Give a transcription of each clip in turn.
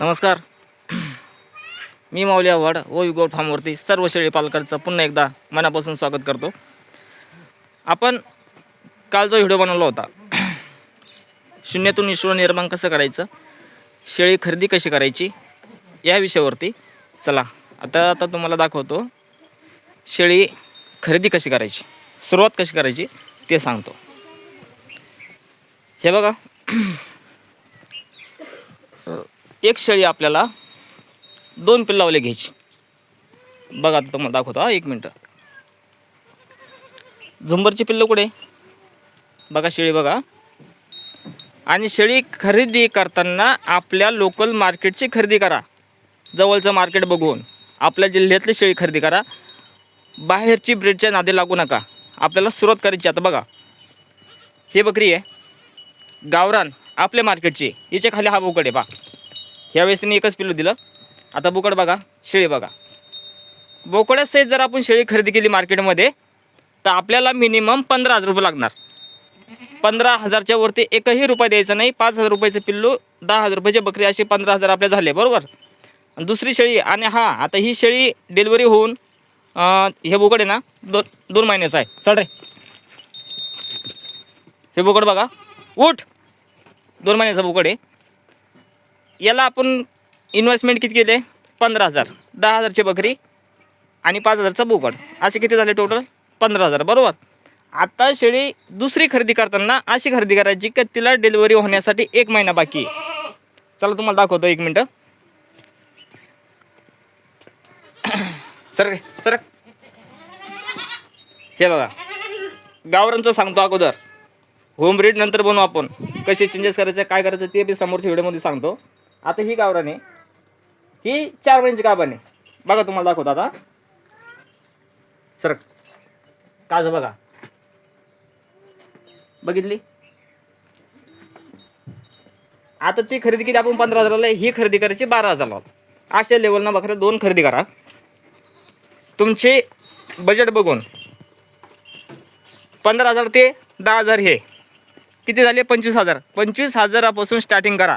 नमस्कार. मी माऊली आव्हाड व युगोट फार्मवरती सर्व शेळी पालकांचं पुन्हा एकदा मनापासून स्वागत करतो. आपण काल जो व्हिडिओ बनवला होता शून्यातून विश्व निर्माण कसं करायचं शेळी खरेदी कशी करायची या विषयावरती चला. आता आता तुम्हाला दाखवतो शेळी खरेदी कशी करायची सुरुवात कशी करायची ते सांगतो. हे बघा. एक शेळी आपल्याला दोन पिल्लावले घ्यायची. बघा आता तुम्हाला दाखवतो हा एक मिनटं. झुंबरची पिल्लं कुठे? बघा शेळी बघा. आणि शेळी खरेदी करताना आपल्या लोकल मार्केटची खरेदी करा. जवळचं मार्केट बघून आपल्या जिल्ह्यातली शेळी खरेदी करा. बाहेरची ब्रेडच्या नादे लागू नका. आपल्याला सुरुवात करायची आता बघा. ही बकरी आहे. गावरान आपल्या मार्केटची हिच्या खाली हा बोकड आहे बा ह्यावेळेस त्यांनी एकच पिल्लू दिलं. आता बोकड बघा शेळी बघा. बोकड्यासहित जर आपण शेळी खरेदी केली मार्केटमध्ये तर आपल्याला मिनिमम पंधरा हजार रुपये लागणार. पंधरा हजारच्या वरती एकही रुपये द्यायचा नाही पाच हजार रुपयाचं पिल्लू दहा हजार रुपयाची बकरी असे पंधरा हजार आपले झाले बरोबर? दुसरी शेळी आणि हां आता ही शेळी डिलिव्हरी होऊन हे बोकड आहे ना दोन दोन महिन्याचं आहे. चढ रे. हे बोकड बघा. उठ. दोन महिन्याचा बोकड आहे. याला आपण इन्व्हेस्टमेंट किती केले? पंधरा हजार. दहा हजारची बकरी आणि पाच हजारचा बोकड. असे किती झाले टोटल पंधरा हजार. बरोबर? आता शेळी दुसरी खरेदी करताना अशी खरेदी करायची की तिला डिलिव्हरी होण्यासाठी एक महिना बाकी चला तुम्हाला दाखवतो एक मिनटं. Sir sir. हे बघा. गावरांचं सांगतो अगोदर. होम ब्रीड नंतर बनवू आपण. कसे चेंजेस करायचे काय करायचं ते बी समोरच्या व्हिडिओमध्ये सांगतो. आता ही गावराने आहे. ही चार महिन्याची गाभाने बघा तुम्हाला दाखवतो आता. सर काज बघा. बघितली? आता ती खरेदी केली आपण पंधरा हजाराला ही खरेदी करायची बारा हजारला अशा लेवलनं बकऱ्या दोन खरेदी करा. तुमचे बजेट बघून. पंधरा हजार ते दहा हजार हे. किती झाले? पंचवीस हजार. पंचवीस हजारापासून स्टार्टिंग करा.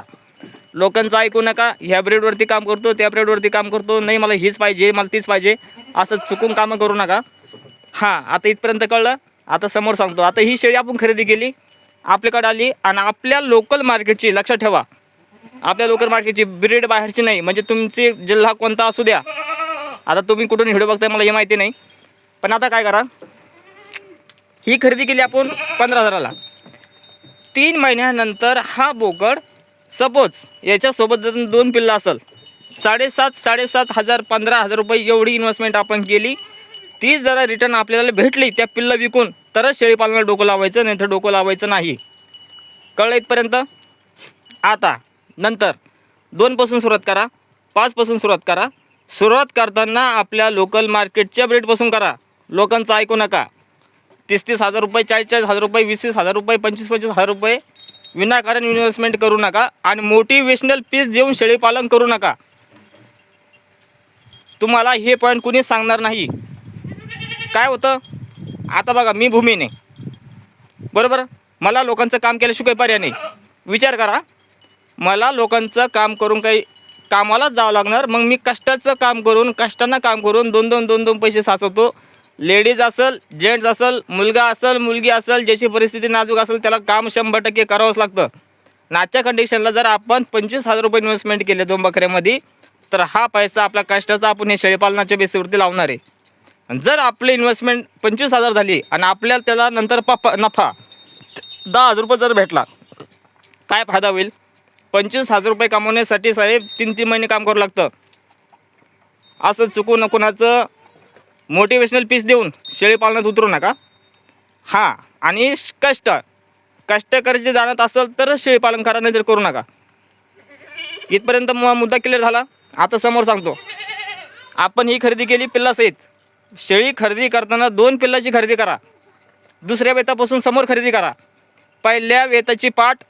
लोकांचं ऐकू नका ह्या ब्रेडवरती काम करतो त्या ब्रेडवरती काम करतो नाही मला हीच पाहिजे मला तीच पाहिजे असं चुकून कामं करू नका. हां आता इथपर्यंत कळलं आता समोर सांगतो. आता ही शेळी आपण खरेदी केली आपल्याकडे आली आणि आपल्या लोकल मार्केटची लक्षात ठेवा आपल्या लोकल मार्केटची ब्रीड बाहेरची नाही म्हणजे तुमची जिल्हा कोणता असू द्या. आता तुम्ही कुठून व्हिडिओ बघताय मला हे माहिती नाही. पण आता काय करा ही खरेदी केली आपण पंधरा हजाराला. तीन महिन्यानंतर हा बोकड सपोज याच्यासोबत जर दोन पिल्लं असेल साडेसात साडेसात हजार पंधरा हजार रुपये एवढी इन्व्हेस्टमेंट आपण केली तीच जरा रिटर्न आपल्याला भेटली त्या पिल्लं विकून तरच शेळीपालनाला डोकं लावायचं नाही तर डोकं लावायचं नाही. कळलं इथपर्यंत? आता नंतर दोनपासून सुरुवात करा पाचपासून सुरुवात करा. सुरुवात करताना आपल्या लोकल मार्केटच्या ब्रेडपासून करा. लोकांचं ऐकू नका. तीस तीस हजार रुपये चाळीस चाळीस हजार रुपये वीस वीस हजार रुपये पंचवीस पंचवीस हजार रुपये विनाकारण इन्व्हेस्टमेंट करू नका आणि मोटिवेशनल पीस देऊन शेळीपालन करू नका. तुम्हाला हे पॉईंट कुणीच सांगणार नाही. काय होतं? आता बघा मी भूमीने. बरोबर? मला लोकांचं काम केल्याशिवाय पर्याय नाही. विचार करा. मला लोकांचं काम करून काही कामालाच जावं लागणार. मग मी कष्टाचं काम करून कष्टानं काम करून दोन दोन दोन दोन पैसे साचवतो. लेडीज असेल जेंट्स असेल मुलगा असेल मुलगी असेल ज्याची परिस्थिती नाजूक असेल त्याला काम शंभर टक्के करावंच लागतं. आणि आजच्या कंडिशनला जर आपण पंचवीस हजार रुपये इन्व्हेस्टमेंट केले दोन बकऱ्यामध्ये तर हा पैसा आपल्या कष्टाचा आपण हे शेळीपालनाच्या बेसीवरती लावणार आहे. आणि जर आपली इन्व्हेस्टमेंट पंचवीस हजार झाली आणि आपल्याला त्याला नंतर पप्पा नफा दहा हजार रुपये जर भेटला काय फायदा होईल? पंचवीस हजार रुपये कमवण्यासाठी साहेब तीन तीन महिने काम करू लागतं. असं चुकून कोणाचं मोटिवेशनल पीस देऊन शेळीपालनात उतरू नका. हां आणि कष्ट. कष्ट करायचे जाणत असेल तरच शेळीपालन करा नाही तर करू नका. इथपर्यंत मु मुद्दा क्लिअर झाला. आता समोर सांगतो. आपण ही खरेदी केली पिल्लासहित शेळी खरेदी करताना दोन पिल्लाची खरेदी करा. दुसऱ्या वेतापासून समोर खरेदी करा. पहिल्या वेताची पाठ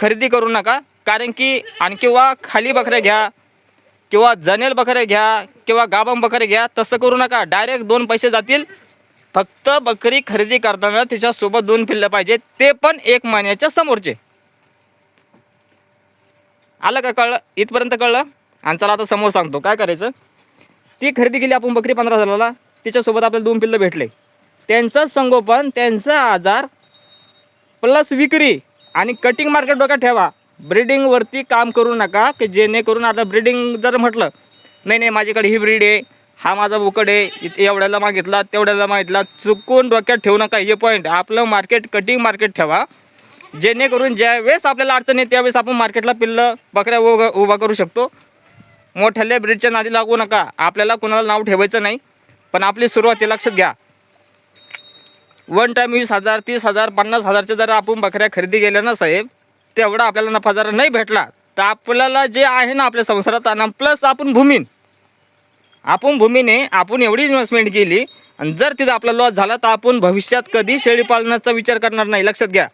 खरेदी करू नका कारण की आणखी वा खाली बकऱ्या घ्या किंवा जनेल बकरे घ्या किंवा गाबम बकरे घ्या तसं करू नका. डायरेक्ट दोन पैसे जातील. फक्त बकरी खरेदी करताना तिच्यासोबत दोन पिल्लं पाहिजे ते पण एक महिन्याच्या समोरचे. आलं का कळलं? इथपर्यंत कळलं? आणि चला आता समोर सांगतो. काय करायचं? ती खरेदी केली आपण बकरी पंधरा हजाराला. तिच्यासोबत आपल्याला दोन पिल्लं भेटले. त्यांचं संगोपन त्यांचा आजार प्लस विक्री आणि कटिंग मार्केट डोक्यात ठेवा. ब्रिडिंगवरती काम करू नका की जेणेकरून आता ब्रिडिंग जर म्हटलं नाही नाही माझ्याकडे ही ब्रीड आहे हा माझा बोकड आहे एवढ्याला मागितला तेवढ्याला मागितला चुकून डोक्यात ठेवू नका हे पॉईंट आपलं मार्केट कटिंग मार्केट ठेवा. जेणेकरून ज्यावेळेस आपल्याला अडचण आहे त्यावेळेस आपण मार्केटला पिल्लं बकऱ्या उभा उभा करू शकतो. मोठ्याल्या ब्रीडच्या नादी लागू नका. आपल्याला कोणाला नाव ठेवायचं नाही पण आपली सुरुवाती लक्षात घ्या. वन टाईम वीस हजार तीस हजार पन्नास हजारच्या जर आपण बकऱ्या खरेदी केल्या ना साहेब तेवढा आपल्याला नफा जर नाही भेटला तर आपल्याला जे आहे ना आपल्या संसारात आणा प्लस आपण भूमीन. आपण भूमीने आपण एवढी इन्व्हेस्टमेंट केली आणि जर तिथं आपला लॉस झाला तर आपण भविष्यात कधी शेळी पालनाचा विचार करणार नाही. लक्षात घ्या.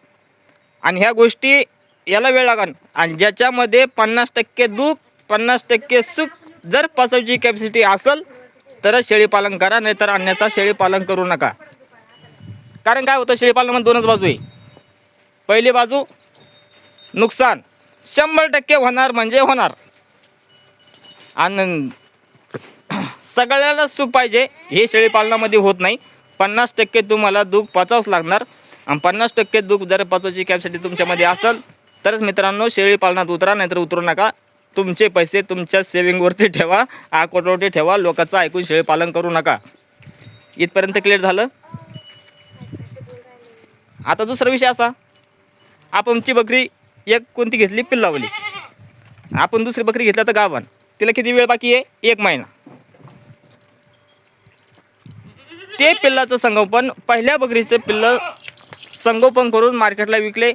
आणि ह्या गोष्टी याला वेळ लागन. आणि ज्याच्यामध्ये पन्नास टक्के दुःख पन्नास टक्के सुख जर पसवची कॅपॅसिटी असेल तरच शेळीपालन करा नाहीतर अन्यथा शेळीपालन करू नका. कारण काय होतं? शेळीपालनामध्ये दोनच बाजू आहे. पहिली बाजू नुकसान शंभर टक्के होणार म्हणजे होणार. आणि सगळ्याला सुख पाहिजे हे शेळीपालनामध्ये होत नाही. पन्नास टक्के तुम्हाला दूध पचावंच लागणार. आणि पन्नास टक्के दूध जर पचवायची कॅपॅसिटी तुमच्यामध्ये असेल तरच मित्रांनो शेळीपालनात उतरा नाहीतर उतरू नका. तुमचे पैसे तुमच्या सेविंगवरती ठेवा आकोटवरती ठेवा लोकांचं ऐकून शेळीपालन करू नका. इथपर्यंत क्लिअर झालं? आता दुसरा विषय असा. आपणची बकरी एक कोणती घेतली? पिल्लावली आपण दुसरी बकरी घेतला तर गावान तिला किती वेळ बाकी आहे? एक महिना. ते पिल्लाचं संगोपन पहिल्या बकरीचं पिल्लं संगोपन करून मार्केटला विकले.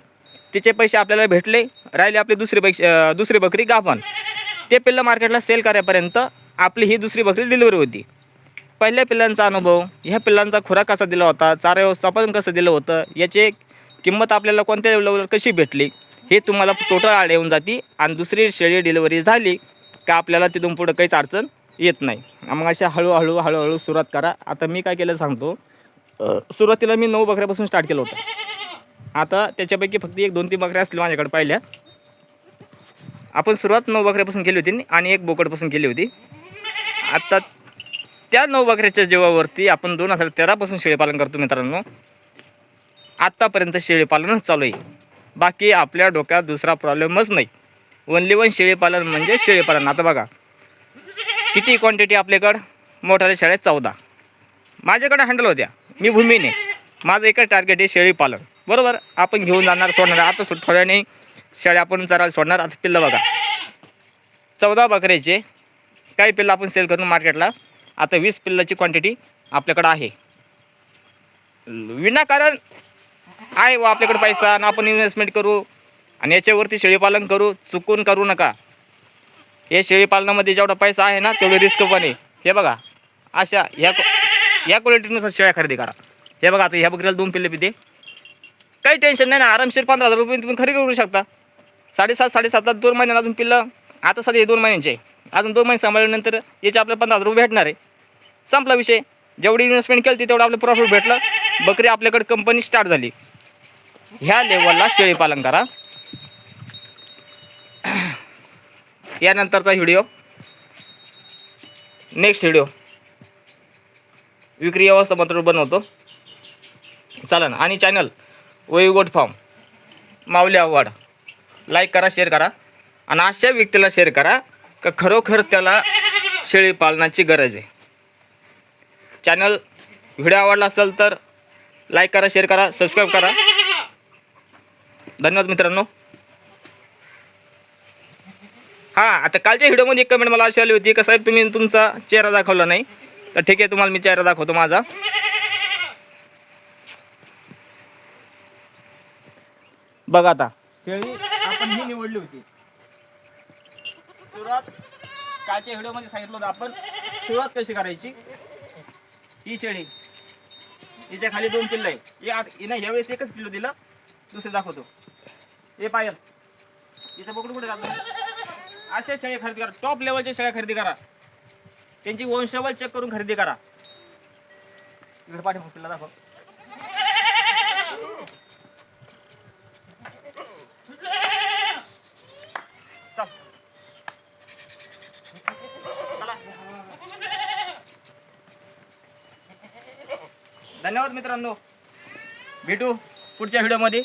तिचे पैसे आपल्याला भेटले. राहिले आपली दुसरी पैसे दुसरी बकरी गाभण ते पिल्लं मार्केटला सेल करायपर्यंत आपली ही दुसरी बकरी डिलिव्हरी होती. पहिल्या पिल्लांचा अनुभव ह्या पिल्लांचा खुराक कसा दिला होता चारा व्यवस्थापन कसं दिलं होतं याची किंमत आपल्याला कोणत्या लेवलवर कशी भेटली? हे तुम्हाला टोटल आड येऊन जाते आणि दुसरी शेळी डिलिव्हरी झाली का आपल्याला तिथून पुढं काहीच अडचण येत नाही. मग अशा हळूहळू हळूहळू सुरुवात करा. आता मी काय केलं सांगतो. सुरुवातीला मी नऊ बकऱ्यापासून स्टार्ट केलं होतं. आता त्याच्यापैकी फक्त एक दोन तीन बकऱ्या असतील माझ्याकडे पाहिल्या. आपण सुरुवात नऊ बकऱ्यापासून केली होती आणि एक बोकडपासून केली होती. आता त्या नऊ बकऱ्याच्या जेवावरती आपण दोन हजार तेरापासून शेळीपालन करतो मित्रांनो. आत्तापर्यंत शेळीपालनच चालू आहे. बाकी आपल्या डोक्यात दुसरा प्रॉब्लेमच नाही. ओनली वन शेळीपालन म्हणजे शेळीपालन आता बघा किती क्वांटिटी आपल्याकडं? मोठ्या शाळेत चौदा. माझ्याकडे हँडल होत्या. मी भूमीने. माझं एकच टार्गेट आहे शेळीपालन बरोबर? आपण घेऊन जाणार सोडणार. आता सो- थोड्याने शेळ्या आपण चरायला सोडणार. आता पिल्लं बघा. चौदा बकऱ्याचे काही पिल्लं आपण सेल करून मार्केटला आता वीस पिल्लाची क्वांटिटी आपल्याकडं आहे. विनाकारण आहे व आपल्याकडे पैसा आणि आपण इन्व्हेस्टमेंट करू. आणि याच्यावरती शेळीपालन करू चुकून करू नका. हे शेळीपालनामध्ये जेवढा पैसा आहे ना तेवढं रिस्क पण आहे. हे बघा अशा ह्या या क्वालिटीनुसार शेळ्या खरेदी करा. हे बघा आता ह्या बकरीला दोन पिल्ले पिते. काही टेन्शन नाही ना आरामशीर पंधरा हजार रुपये तुम्ही खरेदी करू शकता. साडेसात साडेसातला दोन महिन्याला अजून पिल्लं आता सध्या हे दोन महिन्यांचे आहे. अजून दोन महिने सांभाळल्यानंतर याचे आपल्याला पंधरा हजार रुपये भेटणार आहे. संपला विषय. जेवढी इन्व्हेस्टमेंट केली तेवढं आपलं प्रॉफिट भेटलं. बकरी आपल्याकडे कंपनी स्टार्ट झाली. ह्या लेवलला शेळीपालन करा. यानंतरचा व्हिडिओ नेक्स्ट व्हिडिओ विक्री व्यवस्थापत्र बनवतो. चालन आणि channel goat farm Mauli Awhad like करा शेअर करा. आणि अशा व्यक्तीला शेअर करा का खरोखर त्याला शेळीपालनाची गरज आहे. चॅनल व्हिडिओ आवडला असेल तर लाईक करा शेअर करा सबस्क्राईब करा. धन्यवाद मित्रांनो. हां आता कालच्या व्हिडिओमध्ये एक कमेंट मला अशी आली होती का साहेब तुम्ही तुमचा चेहरा दाखवला नाही. तर ठीक आहे तुम्हाला मी चेहरा दाखवतो माझा. बघा आता. शेळी आपण ही निवडली होती. सुरुवात कालच्या व्हिडिओमध्ये सांगितलं होतं आपण. सुरुवात कशी करायची? ही शेळी. हिच्या खाली दोन पिल्लं आहे. हे आत हिनं ह्यावेळेस एकच पिल्लू दिलं दुसरं दाखवतो. हे पायल. हिचं पकडून कुठे जातो? अशा शेळ्या खरेदी करा. टॉप लेवलच्या शेळ्या खरेदी करा. त्यांची वंशावळ चेक करून खरेदी करा. इकडे पाठीमाग पिल्ला दाखव. धन्यवाद मित्रांनो. भेटू पुढच्या व्हिडिओमध्ये